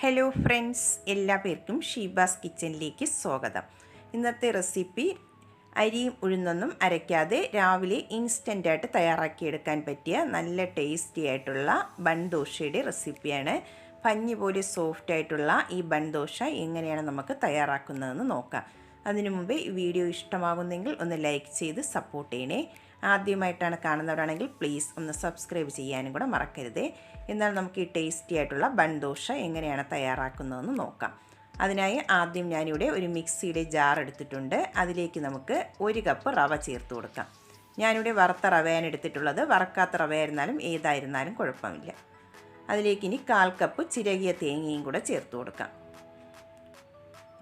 Hello friends എല്ലാ പേർക്കും ഷീബാസ് കിച്ചണിലേക്ക് സ്വാഗതം. ഇന്നത്തെ റെസിപ്പി അരിയും ഉഴുന്നൊന്നും അരയ്ക്കാതെ രാവിലെ ഇൻസ്റ്റന്റായിട്ട് തയ്യാറാക്കിയെടുക്കാൻ പറ്റിയ നല്ല ടേസ്റ്റി ആയിട്ടുള്ള ബൺദോശയുടെ റെസിപ്പിയാണ്. പഞ്ഞി പോലെ സോഫ്റ്റ് ആയിട്ടുള്ള ഈ ബൺദോശ എങ്ങനെയാണ് നമുക്ക് തയ്യാറാക്കുന്നതെന്ന് നോക്കാം. അതിനു മുമ്പേ ഈ വീഡിയോ ഇഷ്ടമാകുന്നെങ്കിൽ ഒന്ന് ലൈക്ക് ചെയ്ത് സപ്പോർട്ട് ചെയ്യണേ. ആദ്യമായിട്ടാണ് കാണുന്നവരാണെങ്കിൽ പ്ലീസ് ഒന്ന് സബ്സ്ക്രൈബ് ചെയ്യാനും കൂടെ മറക്കരുതേ. എന്നാൽ നമുക്ക് ഈ ടേസ്റ്റി ആയിട്ടുള്ള ബൺദോശ എങ്ങനെയാണ് തയ്യാറാക്കുന്നതെന്ന് നോക്കാം. അതിനായി ആദ്യം ഞാനിവിടെ ഒരു മിക്സിയുടെ ജാർ എടുത്തിട്ടുണ്ട്. അതിലേക്ക് നമുക്ക് ഒരു കപ്പ് റവ ചേർത്ത് കൊടുക്കാം. ഞാനിവിടെ വറുത്ത റവയാണ് എടുത്തിട്ടുള്ളത്. വറക്കാത്ത റവയായിരുന്നാലും ഏതായിരുന്നാലും കുഴപ്പമില്ല. അതിലേക്ക് ഇനി കാൽ കപ്പ് ചിരകിയ തേങ്ങയും കൂടെ ചേർത്ത് കൊടുക്കാം.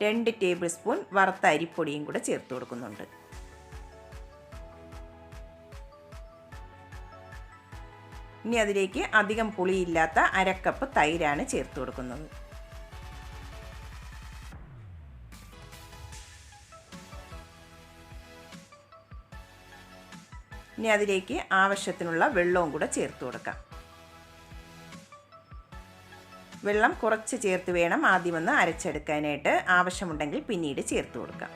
രണ്ട് ടേബിൾ സ്പൂൺ വറുത്ത അരിപ്പൊടിയും കൂടെ ചേർത്ത് കൊടുക്കുന്നുണ്ട്. ഇനി അതിലേക്ക് അധികം പുളിയില്ലാത്ത അരക്കപ്പ് തൈരാണ് ചേർത്ത് കൊടുക്കുന്നത്. ഇനി അതിലേക്ക് ആവശ്യത്തിനുള്ള വെള്ളവും കൂടെ ചേർത്ത് കൊടുക്കാം. വെള്ളം കുറച്ച് ചേർത്ത് വേണം ആദ്യമൊന്ന് അരച്ചെടുക്കാനായിട്ട്. ആവശ്യമുണ്ടെങ്കിൽ പിന്നീട് ചേർത്ത് കൊടുക്കാം.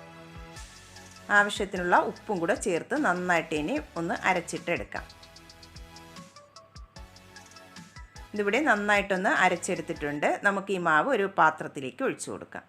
ആവശ്യത്തിനുള്ള ഉപ്പും കൂടെ ചേർത്ത് നന്നായിട്ട് ഇനി ഒന്ന് അരച്ചിട്ടെടുക്കാം. ഇതിവിടെ നന്നായിട്ടൊന്ന് അരച്ചെടുത്തിട്ടുണ്ട്. നമുക്ക് ഈ മാവ് ഒരു പാത്രത്തിലേക്ക് ഒഴിച്ചു കൊടുക്കാം.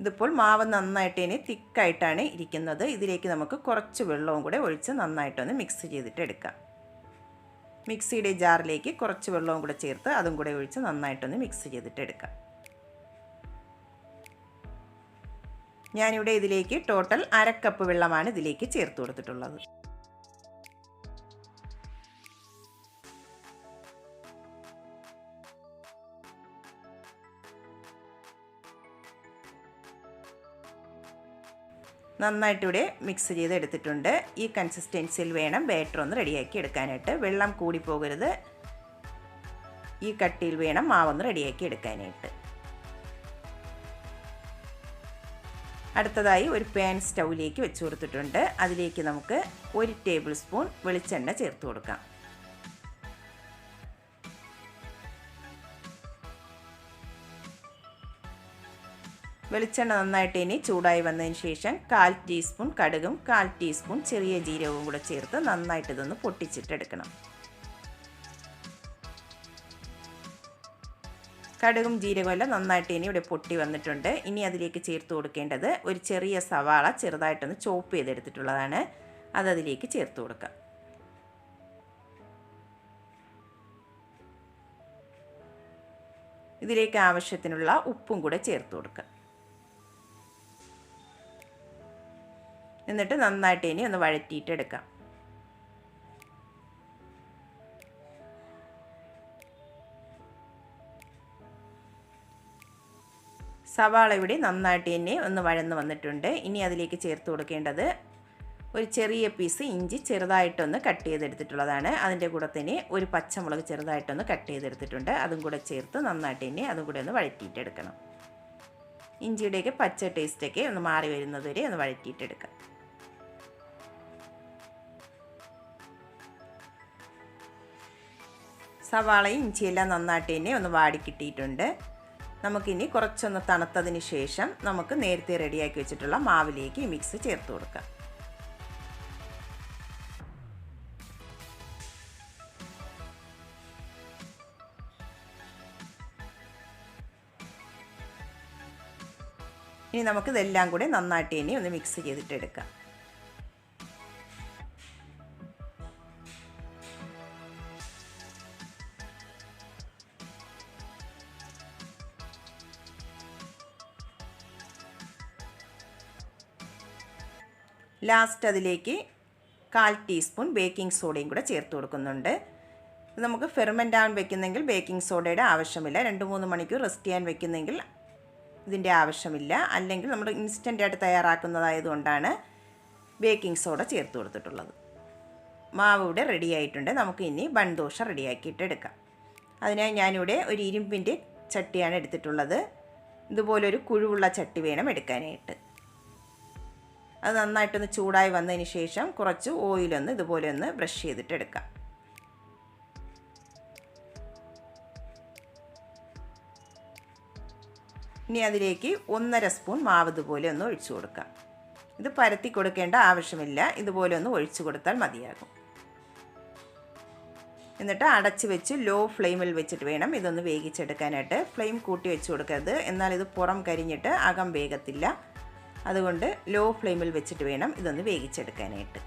ഇതിപ്പോൾ മാവ് നന്നായിട്ട് ഇനി തിക്കായിട്ടാണ് ഇരിക്കുന്നത്. ഇതിലേക്ക് നമുക്ക് കുറച്ച് വെള്ളവും കൂടെ ഒഴിച്ച് നന്നായിട്ടൊന്ന് മിക്സ് ചെയ്തിട്ട് എടുക്കാം. മിക്സിയുടെ ജാറിലേക്ക് കുറച്ച് വെള്ളവും കൂടെ ചേർത്ത് അതും കൂടെ ഒഴിച്ച് നന്നായിട്ടൊന്ന് മിക്സ് ചെയ്തിട്ട് എടുക്കാം. ഞാനിവിടെ ഇതിലേക്ക് ടോട്ടൽ അരക്കപ്പ് വെള്ളമാണ് ഇതിലേക്ക് ചേർത്ത് കൊടുത്തിട്ടുള്ളത്. നന്നായിട്ട് ഇവിടെ മിക്സ് ചെയ്ത് എടുത്തിട്ടുണ്ട് ഈ കൺസിസ്റ്റൻസിയിൽ വേണം ബാറ്റർ ഒന്ന് റെഡിയാക്കി എടുക്കാനായിട്ട്. വെള്ളം കൂടി പോകരുത്. ഈ കട്ടിയിൽ വേണം മാവൊന്ന് റെഡിയാക്കി എടുക്കാനായിട്ട്. അടുത്തതായി ഒരു പാൻ സ്റ്റൗവിലേക്ക് വെച്ച് കൊടുത്തിട്ടുണ്ട്. അതിലേക്ക് നമുക്ക് ഒരു ടേബിൾ സ്പൂൺ വെളിച്ചെണ്ണ ചേർത്ത് കൊടുക്കാം. വെളിച്ചെണ്ണ നന്നായിട്ട് ഇനി ചൂടായി വന്നതിന് ശേഷം കാൽ ടീസ്പൂൺ കടുകും കാൽ ടീസ്പൂൺ ചെറിയ ജീരകവും കൂടെ ചേർത്ത് നന്നായിട്ട് ഇതൊന്ന് പൊട്ടിച്ചിട്ടെടുക്കണം. കടുകും ജീരകവും എല്ലാം നന്നായിട്ട് ഇനി ഇവിടെ പൊട്ടി വന്നിട്ടുണ്ട്. ഇനി അതിലേക്ക് ചേർത്ത് കൊടുക്കേണ്ടത് ഒരു ചെറിയ സവാള ചെറുതായിട്ടൊന്ന് ചോപ്പ് ചെയ്തെടുത്തിട്ടുള്ളതാണ്. അത് അതിലേക്ക് ചേർത്ത് കൊടുക്കാം ഇതിലേക്ക് ആവശ്യത്തിനുള്ള ഉപ്പും കൂടെ ചേർത്ത് കൊടുക്കാം എന്നിട്ട് നന്നായിട്ട് ഇനി ഒന്ന് വഴറ്റിയിട്ട് എടുക്കാം സവാള ഇവിടെ നന്നായിട്ട് തന്നെ ഒന്ന് വഴന്ന് വന്നിട്ടുണ്ട്. ഇനി അതിലേക്ക് ചേർത്ത് കൊടുക്കേണ്ടത് ഒരു ചെറിയ പീസ് ഇഞ്ചി ചെറുതായിട്ടൊന്ന് കട്ട് ചെയ്തെടുത്തിട്ടുള്ളതാണ്. അതിന്റെ കൂടെ തന്നെ ഒരു പച്ചമുളക് ചെറുതായിട്ടൊന്ന് കട്ട് ചെയ്തെടുത്തിട്ടുണ്ട്. അതും കൂടെ ചേർത്ത് നന്നായിട്ട് തന്നെ അതും കൂടെ ഒന്ന് വഴറ്റിയിട്ടെടുക്കണം. ഇഞ്ചിയുടെയൊക്കെ പച്ച ടേസ്റ്റൊക്കെ ഒന്ന് മാറി വരുന്നതുവരെ ഒന്ന് വഴറ്റിയിട്ടെടുക്കാം. സവാളയും ഇഞ്ചിയെല്ലാം നന്നായിട്ട് തന്നെ ഒന്ന് വാടി കിട്ടിയിട്ടുണ്ട്. നമുക്കിനി കുറച്ചൊന്ന് തണുത്തതിന് ശേഷം നമുക്ക് നേരത്തെ റെഡിയാക്കി വെച്ചിട്ടുള്ള മാവിലേക്ക് മിക്സ് ചേർത്ത് കൊടുക്കാം. ഇനി നമുക്കിതെല്ലാം കൂടി നന്നായിട്ട് ഇനി ഒന്ന് മിക്സ് ചെയ്തിട്ട് ലാസ്റ്റ് അതിലേക്ക് കാൽ ടീസ്പൂൺ ബേക്കിംഗ് സോഡയും കൂടെ ചേർത്ത് കൊടുക്കുന്നുണ്ട്. നമുക്ക് ഫെർമെന്റ് ആവാൻ വെക്കുന്നെങ്കിൽ ബേക്കിംഗ് സോഡയുടെ ആവശ്യമില്ല. രണ്ട് മൂന്ന് മണിക്കൂർ റെസ്റ്റ് ചെയ്യാൻ വെക്കുന്നെങ്കിൽ ഇതിന്റെ ആവശ്യമില്ല. അല്ലെങ്കിൽ നമ്മൾ ഇൻസ്റ്റന്റായിട്ട് തയ്യാറാക്കുന്നതായതുകൊണ്ടാണ് ബേക്കിംഗ് സോഡ ചേർത്ത് കൊടുത്തിട്ടുള്ളത്. മാവ് ഇവിടെ റെഡി ആയിട്ടുണ്ട്. നമുക്ക് ഇനി ബൺ ദോശ റെഡിയാക്കിയിട്ട് എടുക്കാം. അതിനായി ഞാനിവിടെ ഒരു ഇരുമ്പിന്റെ ചട്ടിയാണ് എടുത്തിട്ടുള്ളത്. ഇതുപോലൊരു കുഴിവുള്ള ചട്ടി വേണം എടുക്കാനായിട്ട്. അത് നന്നായിട്ടൊന്ന് ചൂടായി വന്നതിന് ശേഷം കുറച്ച് ഓയിലൊന്ന് ഇതുപോലെ ഒന്ന് ബ്രഷ് ചെയ്തിട്ട് എടുക്കാം. ഇനി അതിലേക്ക് ഒന്നര സ്പൂൺ മാവ് ഇതുപോലെ ഒന്ന് ഒഴിച്ചു കൊടുക്കാം. ഇത് പരത്തി കൊടുക്കേണ്ട ആവശ്യമില്ല. ഇതുപോലെ ഒന്ന് ഒഴിച്ചു കൊടുത്താൽ മതിയാകും. എന്നിട്ട് അടച്ച് വെച്ച് ലോ ഫ്ലെയിമിൽ വെച്ചിട്ട് വേണം ഇതൊന്ന് വേവിച്ചെടുക്കാനായിട്ട്. ഫ്ലെയിം കൂട്ടി വെച്ച് കൊടുക്കരുത്. എന്നാൽ ഇത് പുറം കരിഞ്ഞിട്ട് അകം വേഗത്തില്ല അതുകൊണ്ട് ലോ ഫ്ലെയിമിൽ വെച്ചിട്ട് വേണം ഇതൊന്ന് വേവിച്ചെടുക്കാനായിട്ട്.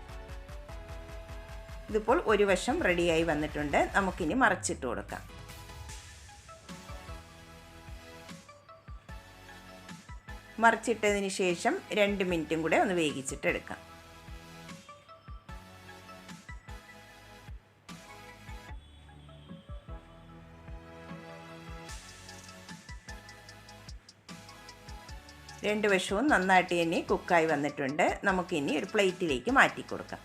ഇതിപ്പോൾ ഒരു വശം റെഡിയായി വന്നിട്ടുണ്ട്. നമുക്കിനി മറച്ചിട്ട് കൊടുക്കാം. മറിച്ചിട്ടതിന് ശേഷം രണ്ട് മിനിറ്റും കൂടെ ഒന്ന് വേവിച്ചിട്ട് രണ്ട് വശവും നന്നായിട്ട് തന്നെ കുക്കായി വന്നിട്ടുണ്ട്. നമുക്കിനി ഒരു പ്ലേറ്റിലേക്ക് മാറ്റി കൊടുക്കാം.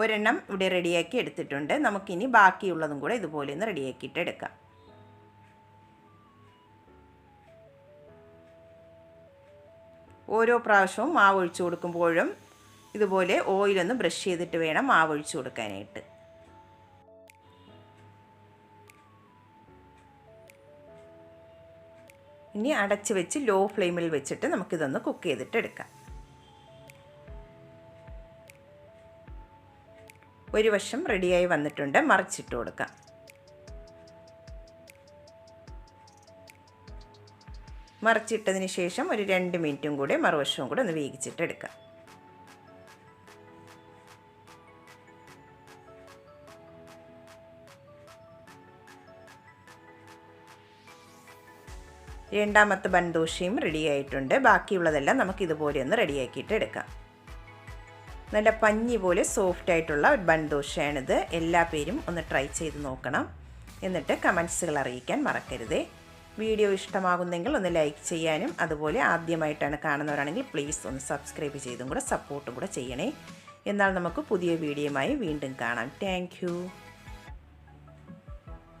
ഒരെണ്ണം ഇവിടെ റെഡിയാക്കി എടുത്തിട്ടുണ്ട്. നമുക്കിനി ബാക്കിയുള്ളതും കൂടെ ഇതുപോലെ ഒന്ന് റെഡിയാക്കിയിട്ട് എടുക്കാം. ഓരോ പ്രാവശ്യവും മാവ് ഒഴിച്ചു കൊടുക്കുമ്പോഴും ഇതുപോലെ ഓയിലൊന്ന് ബ്രഷ് ചെയ്തിട്ട് വേണം മാവ് ഒഴിച്ചു കൊടുക്കാനായിട്ട്. ഇനി അടച്ച് വെച്ച് ലോ ഫ്ലെയിമിൽ വെച്ചിട്ട് നമുക്കിതൊന്ന് കുക്ക് ചെയ്തിട്ട് എടുക്കാം. ഒരു വശം റെഡിയായി വന്നിട്ടുണ്ട് മറിച്ചിട്ട് കൊടുക്കാം. മറിച്ചിട്ടതിന് ശേഷം ഒരു രണ്ട് മിനിറ്റും കൂടെ മറുവശവും കൂടെ ഒന്ന് വേവിച്ചിട്ട് രണ്ടാമത്തെ ബൺദോശയും റെഡിയായിട്ടുണ്ട് ബാക്കിയുള്ളതെല്ലാം നമുക്ക് ഇതുപോലെ ഒന്ന് റെഡിയാക്കിയിട്ട് എടുക്കാം. നല്ല പഞ്ഞി പോലെ സോഫ്റ്റ് ആയിട്ടുള്ള ഒരു ബൺദോശയാണിത് എല്ലാ പേരും ഒന്ന് ട്രൈ ചെയ്ത് നോക്കണം. എന്നിട്ട് കമൻസുകൾ അറിയിക്കാൻ മറക്കരുതേ. വീഡിയോ ഇഷ്ടമാകുന്നെങ്കിൽ ഒന്ന് ലൈക്ക് ചെയ്യാനും അതുപോലെ ആദ്യമായിട്ടാണ് കാണുന്നവരാണെങ്കിൽ പ്ലീസ് ഒന്ന് സബ്സ്ക്രൈബ് ചെയ്തും കൂടെ സപ്പോർട്ടും കൂടെ ചെയ്യണേ. എന്നാൽ നമുക്ക് പുതിയ വീഡിയോയുമായി വീണ്ടും കാണാം. താങ്ക്